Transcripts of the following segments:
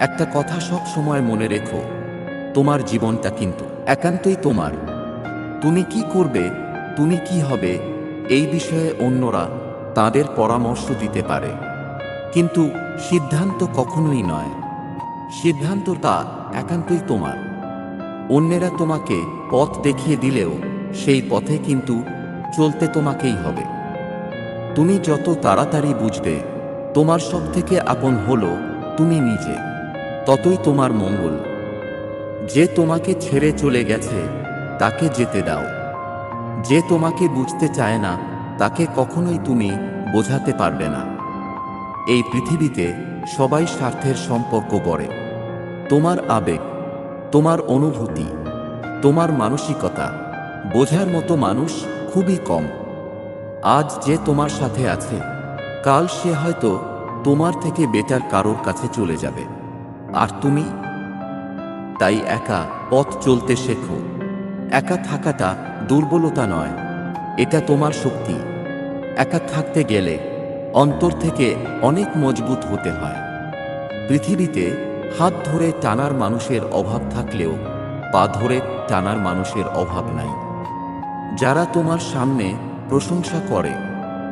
একটা কথা সব সময় মনে রেখো, তোমার জীবনটা কিন্তু একান্তই তোমার। তুমি কি করবে, তুমি কি হবে, এই বিষয়ে অন্যরা তাদের পরামর্শ দিতে পারে। কিন্তু সিদ্ধান্ত কখনোই নয়। সিদ্ধান্তটা একান্তই তোমার। অন্যেরা তোমাকে পথ দেখিয়ে দিলেও সেই পথে কিন্তু চলতে তোমাকেই হবে। তুমি যত তাড়াতাড়ি বুঝবে, তোমার সব থেকে আপন হলো তুমি নিজে। ততই তোমার মঙ্গল। যে তোমাকে ছেড়ে চলে গেছে, তাকে যেতে দাও। যে তোমাকে বুঝতে চায় না, তাকে কখনোই তুমি বোঝাতে পারবে না। এই পৃথিবীতে সবাই স্বার্থের সম্পর্ক গড়ে। তোমার আবেগ, তোমার অনুভূতি, তোমার মানসিকতা, বোঝার মতো মানুষ খুবই কম। আজ যে তোমার সাথে আছে, কাল সে হয়তো তোমার থেকে বেটার কারোর কাছে চলে যাবে। আর তুমি? তাই একা পথ চলতে শেখো। একা থাকাটা দুর্বলতা নয়, এটা তোমার শক্তি। একা থাকতে গেলে অন্তর থেকে অনেক মজবুত হতে হয়। পৃথিবীতে হাত ধরে টানার মানুষের অভাব থাকলেও পা ধরে টানার মানুষের অভাব নাই। যারা তোমার সামনে প্রশংসা করে,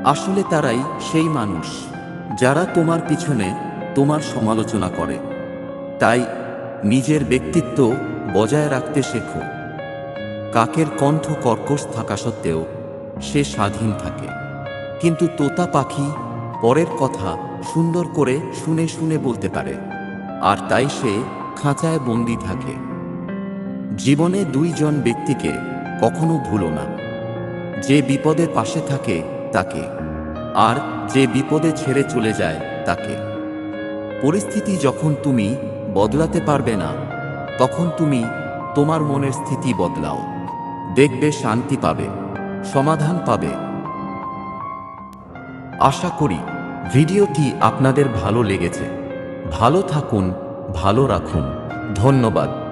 আসলে তারাই সেই মানুষ। যারা তোমার পিছনে তোমার সমালোচনা করে। তাই নিজের ব্যক্তিত্ব বজায় রাখতে শেখো। কাকের কণ্ঠ কর্কশ থাকা সত্ত্বেও সে স্বাধীন থাকে। কিন্তু তোতা পাখি পরের কথা সুন্দর করে শুনে শুনে বলতে পারে, আর তাই সে খাঁচায় বন্দি থাকে। জীবনে দুইজন ব্যক্তিকে কখনো ভুলো না। যে বিপদের পাশে থাকে তাকে, আর যে বিপদে ছেড়ে চলে যায় তাকে। পরিস্থিতি যখন তুমি বদলাতে পারবে না। তখন তুমি তোমার মনের স্থিতি বদলাও। দেখবে শান্তি পাবে, সমাধান পাবে। আশা করি ভিডিওটি আপনাদের ভালো লেগেছে। ভালো থাকুন, ভালো রাখুন। ধন্যবাদ।